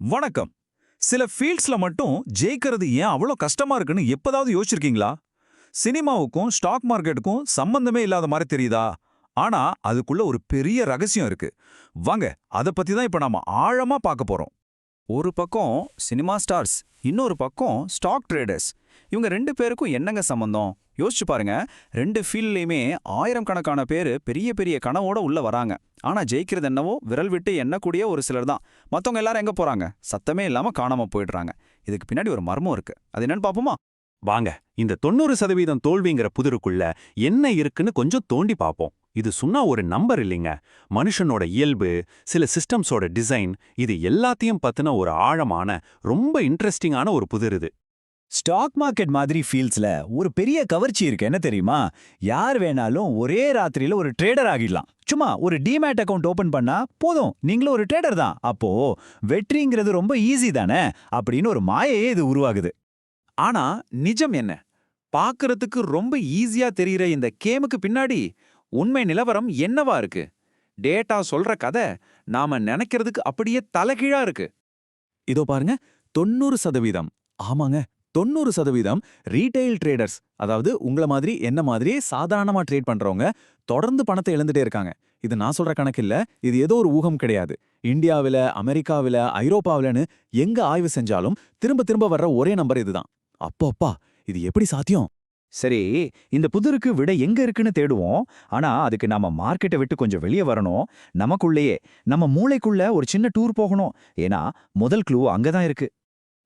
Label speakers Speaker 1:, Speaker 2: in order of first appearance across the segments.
Speaker 1: வணக்கம். சில ஃபீல்ட்ஸ்ல மட்டும் ஜெயிக்கிறது ஏன் அவ்வளோ கஷ்டமா இருக்குன்னு எப்போதாவது யோசிச்சிருக்கீங்களா? சினிமாவுக்கும் ஸ்டாக் மார்க்கெட்டுக்கும் சம்பந்தமே இல்லாத மாதிரி தெரியுதா? ஆனா அதுக்குள்ள ஒரு பெரிய ரகசியம் இருக்கு. வாங்க அதை பத்தி தான் இப்ப நாம ஆழமா பார்க்க போறோம்.
Speaker 2: ஒரு பக்கம் சினிமா ஸ்டார்ஸ் இன்னொரு பக்கம் ஸ்டாக் ட்ரேடர்ஸ் இவங்க ரெண்டு பேருக்கும் என்னங்க சம்பந்தம்? யோசிச்சு பாருங்க. ரெண்டு ஃபீல்ட்லையுமே ஆயிரம் கணக்கான பேர் பெரிய பெரிய கனவோட உள்ள வராங்க. ஆனா ஜெயிக்கிறது என்னவோ விரல் விட்டு எண்ணக்கூடிய ஒரு சிலர் தான். மத்தவங்க எல்லாரும் எங்க போறாங்க? சத்தமே இல்லாம காணாம போயிடுறாங்க. இதுக்கு பின்னாடி ஒரு மர்மம் இருக்கு. அது என்னன்னு பாப்போமா?
Speaker 3: வாங்க இந்த தொண்ணூறு சதவீதம் தோல்விங்கிற புதிருக்குள்ள என்ன இருக்குன்னு கொஞ்சம் தோண்டி பார்ப்போம் இது சும்மா ஒரு நம்பர் இல்லைங்க. மனுஷனோட இயல்பு சில சிஸ்டம்ஸோட டிசைன் இது எல்லாத்தையும் பத்தின ஒரு ஆழமான ரொம்ப இன்ட்ரெஸ்டிங்கான ஒரு புதிர் இது.
Speaker 4: ஸ்டாக் மார்க்கெட் மாதிரி ஃபீல்ட்ஸ்ல ஒரு பெரிய கவர்ச்சி இருக்கு. என்ன தெரியுமா? யார் வேணாலும் ஒரே ராத்திரியில் ஒரு ட்ரேடர் ஆகிடலாம். சும்மா ஒரு டிமேட் அக்கவுண்ட் ஓபன் பண்ணா போதும். நீங்களும் ஒரு ட்ரேடர் தான். அப்போ வெற்றிங்கிறது ரொம்ப ஈஸி தானே? அப்படின்னு ஒரு மாயையே இது உருவாகுது.
Speaker 1: ஆனா நிஜம் என்ன? பார்க்கறதுக்கு ரொம்ப ஈஸியா தெரிகிற இந்த கேமுக்கு பின்னாடி உண்மை நிலவரம் என்னவா இருக்கு? டேட்டா சொல்ற கதை நாம நினைக்கிறதுக்கு அப்படியே தலைகீழா இருக்கு.
Speaker 5: இதோ பாருங்க தொண்ணூறு சதவீதம். ஆமாங்க. தொண்ணூறு சதவீதம் ரீட்டைல் ட்ரேடர்ஸ் அதாவது உங்கள மாதிரி என்ன மாதிரியே சாதாரணமா ட்ரேட் பண்றவங்க தொடர்ந்து பணத்தை இழந்துட்டே இருக்காங்க. இது நான் சொல்ற கணக்கு இல்ல இது ஏதோ ஒரு ஊகம் கிடையாது. இந்தியாவில் அமெரிக்காவில் ஐரோப்பாவிலன்னு எங்க ஆய்வு செஞ்சாலும் திரும்ப திரும்ப வர்ற ஒரே நம்பர் இதுதான். அப்போ அப்பா இது எப்படி சாத்தியம்?
Speaker 4: சரி இந்த புதிருக்கு விட எங்க இருக்குன்னு தேடுவோம். ஆனா அதுக்கு நாம மார்க்கெட்டை விட்டு கொஞ்சம் வெளியே வரணும். நமக்குள்ளேயே நம்ம மூளைக்குள்ள ஒரு சின்ன டூர் போகணும். ஏன்னா முதல் க்ளூ அங்கதான் இருக்கு.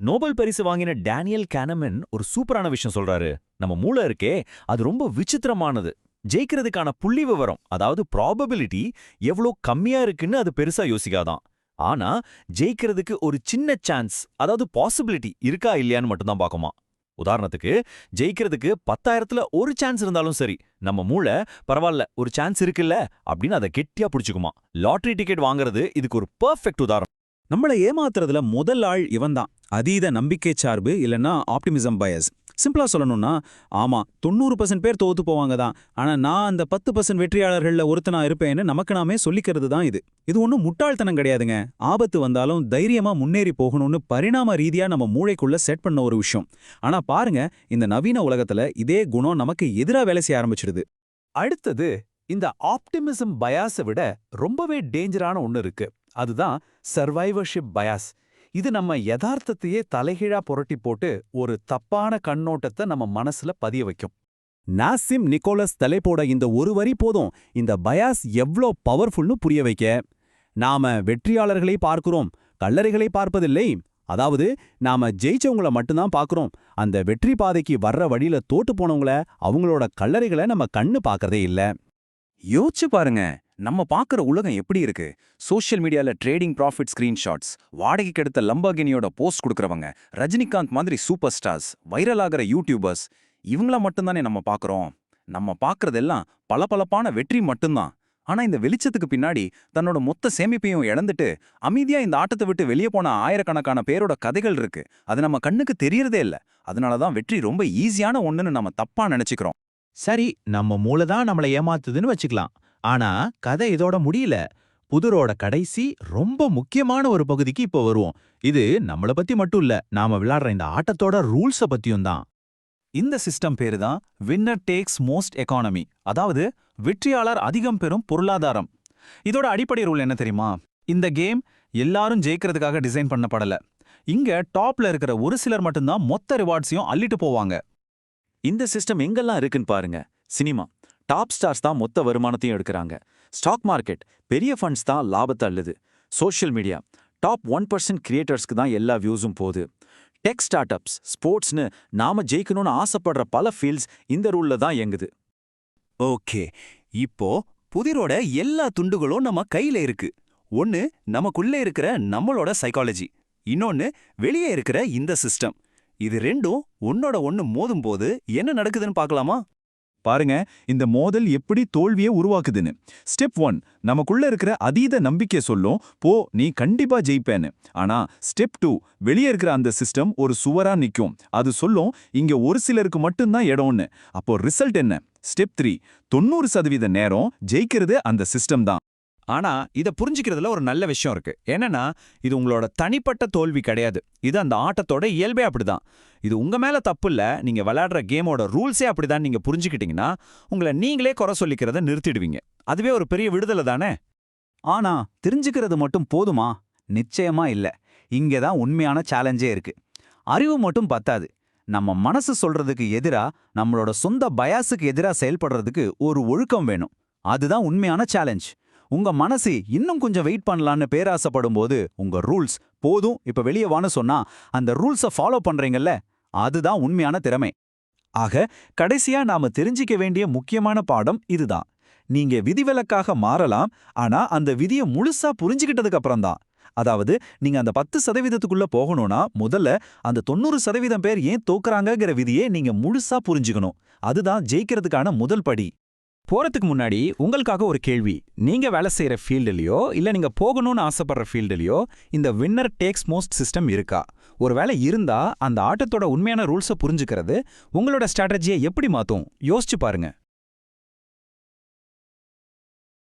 Speaker 6: நோபல் பரிசு வாங்கின டேனியல் கேனமன் ஒரு சூப்பரான விஷயம் சொல்றாரு. நம்ம மூளை இருக்கே அது ரொம்ப விசித்திரமானது. ஜெயிக்கிறதுக்கான புள்ளி விவரம் அதாவது ப்ராபபிலிட்டி எவ்வளோ கம்மியா இருக்குன்னு அது பெருசா யோசிக்காதான். ஆனா ஜெயிக்கிறதுக்கு ஒரு சின்ன சான்ஸ் அதாவது பாசிபிலிட்டி இருக்கா இல்லையான்னு மட்டும்தான் பார்க்குமா. உதாரணத்துக்கு ஜெயிக்கிறதுக்கு பத்தாயிரத்துல ஒரு சான்ஸ் இருந்தாலும் சரி நம்ம மூளை பரவாயில்ல ஒரு சான்ஸ் இருக்குல்ல அப்படின்னு அதை கெட்டியா பிடிச்சிக்குமா. லாட்டரி டிக்கெட் வாங்குறது இதுக்கு ஒரு பெர்ஃபெக்ட் உதாரணம்.
Speaker 1: நம்மள ஏமாத்துறதுல முதல் ஆள் இவன் தான் அதீத நம்பிக்கை சார்பு இல்லைன்னா ஆப்டிமிசம் பயஸ் சிம்பிளா சொல்லணும்னா ஆமா தொண்ணூறு பர்சன்ட் பேர் தோத்து போவாங்க தான். ஆனா நான் அந்த பத்து பர்சன்ட் வெற்றியாளர்கள்ல ஒருத்தனாக இருப்பேன்னு நமக்கு நாமே சொல்லிக்கிறது தான் இது. இது ஒன்றும் முட்டாள்தனம் கிடையாதுங்க. ஆபத்து வந்தாலும் தைரியமா முன்னேறி போகணும்னு பரிணாம ரீதியா நம்ம மூளைக்குள்ள செட் பண்ண ஒரு விஷயம். ஆனா பாருங்க இந்த நவீன உலகத்துல இதே குணம் நமக்கு எதிரா வேலை செய்ய ஆரம்பிச்சிடுது.
Speaker 5: அடுத்தது இந்த ஆப்டிமிசம் பயாஸை விட ரொம்பவே டேஞ்சரான ஒன்று இருக்கு. அதுதான் சர்வைவர்ஷிப் பயாஸ் இது நம்ம யதார்த்தத்தையே தலைகீழா புரட்டி போட்டு ஒரு தப்பான கண்ணோட்டத்தை நம்ம மனசுல பதிய வைக்கும். நாசிம் நிக்கோலஸ் தலைப்போட இந்த ஒரு வரி போதும். இந்த பயாஸ் எவ்ளோ பவர்ஃபுல்னு புரிய வைக்க. நாம வெற்றியாளர்களை பார்க்கிறோம். கல்லறைகளை பார்ப்பதில்லை. அதாவது நாம ஜெயிச்சவங்கள மட்டும்தான் பார்க்கறோம். அந்த வெற்றி பாதைக்கு வர்ற வழியில தோட்டு போனவங்கள அவங்களோட கல்லறைகளை நம்ம கண்ணு பார்க்கறதே இல்ல.
Speaker 2: யோசிச்சு பாருங்க. நம்ம பார்க்குற உலகம் எப்படி இருக்கு? சோஷியல் மீடியால ட்ரேடிங் ப்ராஃபிட் ஸ்கிரீன்ஷாட்ஸ் வாடகைக்கு எடுத்த லம்பாகினியோட போஸ்ட் கொடுக்குறவங்க ரஜினிகாந்த் மாதிரி சூப்பர் ஸ்டார்ஸ் வைரல் ஆகிற யூடியூபர்ஸ் இவங்கள மட்டும்தானே நம்ம பார்க்குறோம். நம்ம பார்க்குறதெல்லாம் பளபளப்பான வெற்றி மட்டும்தான். ஆனா இந்த வெளிச்சத்துக்கு பின்னாடி தன்னோட மொத்த சேமிப்பையும் இழந்துட்டு அமைதியா இந்த ஆட்டத்தை விட்டு வெளியே போன ஆயிரக்கணக்கான பேரோட கதைகள் இருக்கு. அது நம்ம கண்ணுக்கு தெரியறதே இல்ல. அதனால தான் வெற்றி ரொம்ப ஈஸியான ஒன்றுன்னு நம்ம தப்பா நினைச்சுக்கிறோம்.
Speaker 7: சரி நம்ம மூளை தான் நம்மளை ஏமாத்துதுன்னு வச்சுக்கலாம். ஆனா கதை இதோட முடியல. புதுரோட கடைசி ரொம்ப முக்கியமான ஒரு பகுதிக்கு இப்போ வருவோம். இது நம்மள பத்தி மட்டும் இல்ல நாம விளையாடுற இந்த ஆட்டத்தோட ரூல்ஸ பத்தியும் தான்.
Speaker 4: இந்த சிஸ்டம் பேரு தான் வின்னர் டேக்ஸ் மோஸ்ட் எக்கானமி அதாவது வெற்றியாளர் அதிகம் பெறும் பொருளாதாரம். இதோட அடிப்படை ரூல் என்ன தெரியுமா? இந்த கேம் எல்லாரும் ஜெயிக்கிறதுக்காக டிசைன் பண்ணப்படல. இங்க டாப்ல இருக்கிற ஒரு சிலர் மட்டும்தான் மொத்த ரிவார்ட்ஸையும் அள்ளிட்டு போவாங்க.
Speaker 1: இந்த சிஸ்டம் எங்கெல்லாம் இருக்குன்னு பாருங்க. சினிமா. டாப் ஸ்டார்ஸ் தான் மொத்த வருமானத்தையும் எடுக்கிறாங்க. ஸ்டாக் மார்க்கெட் பெரிய ஃபண்ட்ஸ் தான் லாபத்தை அள்ளுது. Social media top one percent கிரியேட்டர்ஸ்க்கு தான் எல்லா வியூஸும் போகுது. டெக் ஸ்டார்ட் அப்ஸ் ஸ்போர்ட்ஸ்னு நாம ஜெயிக்கணும்னு ஆசைப்படுற பல ஃபீல்ட்ஸ் இந்த ரூல்ல தான் இயங்குது.
Speaker 2: ஓகே. இப்போ புதிரோட எல்லா துண்டுகளும் நம்ம கையில இருக்கு. ஒன்னு நமக்குள்ள இருக்கிற நம்மளோட சைக்காலஜி இன்னொன்னு வெளியே இருக்கிற இந்த சிஸ்டம் இது ரெண்டும் ஒன்னோட ஒன்னு மோதும் போது என்ன நடக்குதுன்னு பார்க்கலாமா?
Speaker 4: பாருங்க இந்த மோதல் எப்படி தோல்வியை உருவாக்குதுன்னு. ஸ்டெப் ஒன் நமக்குள்ள இருக்கிற அதீத நம்பிக்கை சொல்லும் போ நீ கண்டிப்பா ஜெயிப்பேன்னு. ஆனா ஸ்டெப் டூ வெளியே இருக்கிற அந்த சிஸ்டம் ஒரு சுவரா நிக்கும். அது சொல்லும் இங்க ஒரு சிலருக்கு மட்டும்தான் இடம்னு. அப்போ ரிசல்ட் என்ன? ஸ்டெப் த்ரீ தொண்ணூறு சதவீத நேரம் ஜெயிக்கிறது அந்த சிஸ்டம் தான்.
Speaker 2: ஆனா இத புரிஞ்சுக்கிறதுல ஒரு நல்ல விஷயம் இருக்கு. என்னன்னா இது உங்களோட தனிப்பட்ட தோல்வி கிடையாது. இது அந்த ஆட்டத்தோட இயல்பே அப்படிதான். இது உங்க மேல தப்பு இல்ல நீங்க விளையாடுற கேமோட ரூல்ஸே அப்படிதான் நீங்க புரிஞ்சுக்கிட்டீங்கன்னா உங்களை நீங்களே குறை சொல்லிக்கிறத நிறுத்திடுவீங்க. அதுவே ஒரு பெரிய விடுதலை தானே?
Speaker 5: ஆனா தெரிஞ்சுக்கிறது மட்டும் போதுமா? நிச்சயமா இல்ல. இங்க தான் உண்மையான சேலஞ்சே இருக்கு. அறிவு மட்டும் பத்தாது. நம்ம மனசு சொல்றதுக்கு எதிரா நம்மளோட சொந்த பயாஸுக்கு எதிரா செயல்படுறதுக்கு ஒரு ஒழுக்கம் வேணும். அதுதான் உண்மையான சேலஞ்ச் உங்க மனசு இன்னும் கொஞ்சம் வெயிட் பண்ணலான்னு பேராசப்படும் போது உங்க ரூல்ஸ் போதும். இப்ப வெளியே வான்னு சொன்னா அந்த ரூல்ஸை ஃபாலோ பண்றீங்கல்ல அதுதான் உண்மையான திறமை. ஆக கடைசியா நாம தெரிஞ்சிக்க வேண்டிய முக்கியமான பாடம் இதுதான். நீங்க விதிவிலக்காக மாறலாம் ஆனா அந்த விதியை முழுசா புரிஞ்சுக்கிட்டதுக்கு அப்புறம் தான். அதாவது நீங்க அந்த பத்து சதவீதத்துக்குள்ள போகணும்னா முதல்ல அந்த தொண்ணூறு சதவீதம் பேர் ஏன் தோக்குறாங்கங்கிற விதியை நீங்க முழுசா புரிஞ்சுக்கணும். அதுதான் ஜெயிக்கிறதுக்கான முதல் படி.
Speaker 2: போறதுக்கு முன்னாடி உங்களுக்காக ஒரு கேள்வி. நீங்க வேலை செய்யற ஃபீல்டுலயோ இல்ல நீங்க போகணும்னு ஆசைப்படுற ஃபீல்டுலயோ இந்த வின்னர் டேக்ஸ் மோஸ்ட் சிஸ்டம் இருக்கா? ஒருவேளை இருந்தா அந்த ஆட்டத்தோட உண்மையான ரூல்ஸை புரிஞ்சுக்கிறது உங்களோட ஸ்ட்ராட்டஜியை எப்படி மாத்தும்? யோசிச்சு பாருங்க.